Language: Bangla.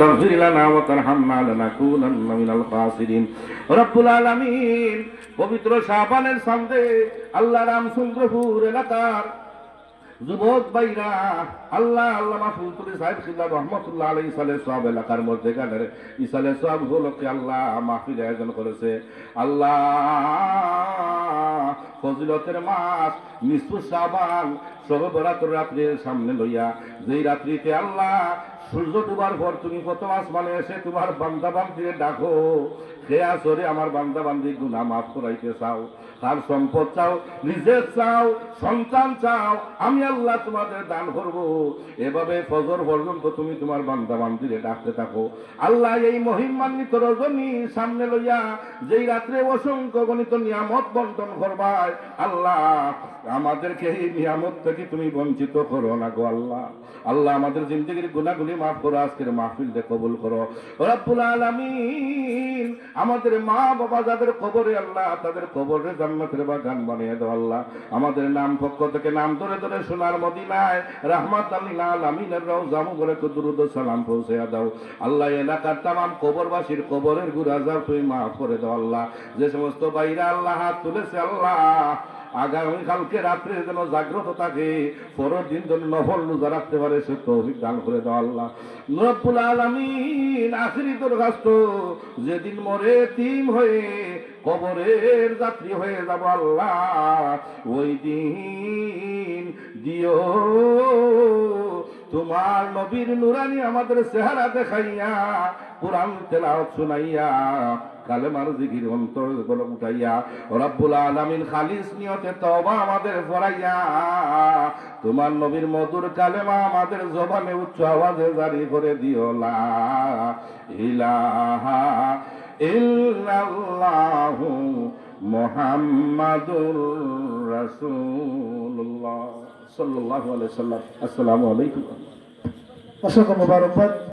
تغفر لنا وترحمنا لنكونن من الخاسرين رب العالمين পবিত্র শাবানের সামনে আল্লাহ রামচন্দ্রপুর এলাকার যুবক ভাইরা আল্লাহ আল্লাহ মাহফুজুল সাহেব সিল্লা রহমতুল্লাহ আলী ইসালে সব এলাকার মধ্যে গানের ইসালে সব উপলক্ষে আল্লাহ মাহফিল আয়োজন করেছে আল্লাহ ফজিলতের মাস নিষ্পু সাবান সর্বরাত্র রাত্রির সামনে লইয়া যেই রাত্রিতে আল্লাহ সূর্য ডুবার পর তুমি প্রথম আসমানে এসে তোমার বান্দা বান্দিরে ডাকো। সে আসরে, আমার বান্দা বান্দি গুনা মাফ করাইতে চাও, তার সম্পদ চাও, নিজের চাও, সন্তান চাও, আমি আল্লাহ তোমাদের দান করব। এভাবে ফজর পর্যন্ত তুমি তোমার বান্দা বান্দিরে ডাকতে থাকো। আল্লাহ এই মহিমান্বিত রজনী সামনে লইয়া যেই রাত্রে অসংখ্য গণিত নিয়ামত বন্টন করবায়, আল্লাহ, আমাদেরকে এই নিয়ামত থেকে তুমি বঞ্চিত করো না গো আল্লাহ। আল্লাহ আমাদের জিন্দগির গুণাগুলি মাফ করো, আজকের মাহফিলকে কবুল করো। রব্বুল আলামিন, আমাদের মা বাবা যাদের কবরে আল্লাহ, তাদের কবরে জান্নাতের বাগান বানিয়ে দাও আল্লাহ। আমাদের নাম পক্ষ থেকে নাম ধরে ধরে সোনার মদিনায় রাহমাত আল্লাহ আলামিনের রওজা মুবারক দুরুদ সালাম পৌঁছে দাও। আল্লাহ এলাকার তামাম কবরবাসীর কবরের গুরাজার তুমি মাফ করে দাও আল্লাহ। যে সমস্ত বাইরা আল্লাহ হাত তুলেছে আল্লাহ আগামী কালকে রাত্রে যেন জাগ্রত থাকে পরের দিন যেন নফল রোজা রাখতে পারে, সে তো অভিজ্ঞান করে দেওয়া আল্লাহ। নব্বুল আলমিন আখরি দরখাস্ত, যেদিন মরে তিম হয়ে কবরের যাত্রী হয়ে যাব আল্লাহ, ওই দিন দিও তোমার নবীর নুরানি আমাদের চেহারা দেখাইয়া, কোরআন তেলাওয়াত শুনাইয়া, কালেমার জিকির অন্তর বলে উঠাইয়া, রব্বুল আলামিন খালিস নিয়তে তওবা আমাদের ফরাইয়া, তোমার নবীর মধুর কালেমা আমাদের জবানে উচ্চ আওয়াজে জারি করে দিও লা ইলাহা ইল্লাল্লাহু মুহাম্মাদুর রাসূলুল্লাহ সাল্লাল্লাহু আলাইহি সাল্লাম আসসালামু আলাইকুম। অসংখ্য মোবারকবাদ।